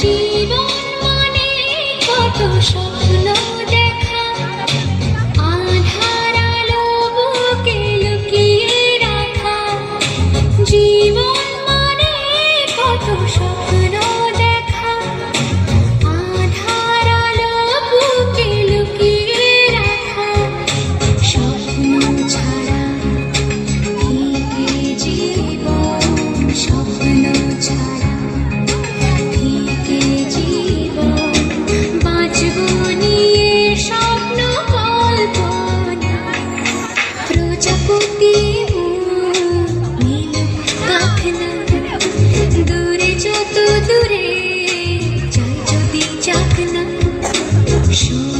জীবন মানে কত সব sure.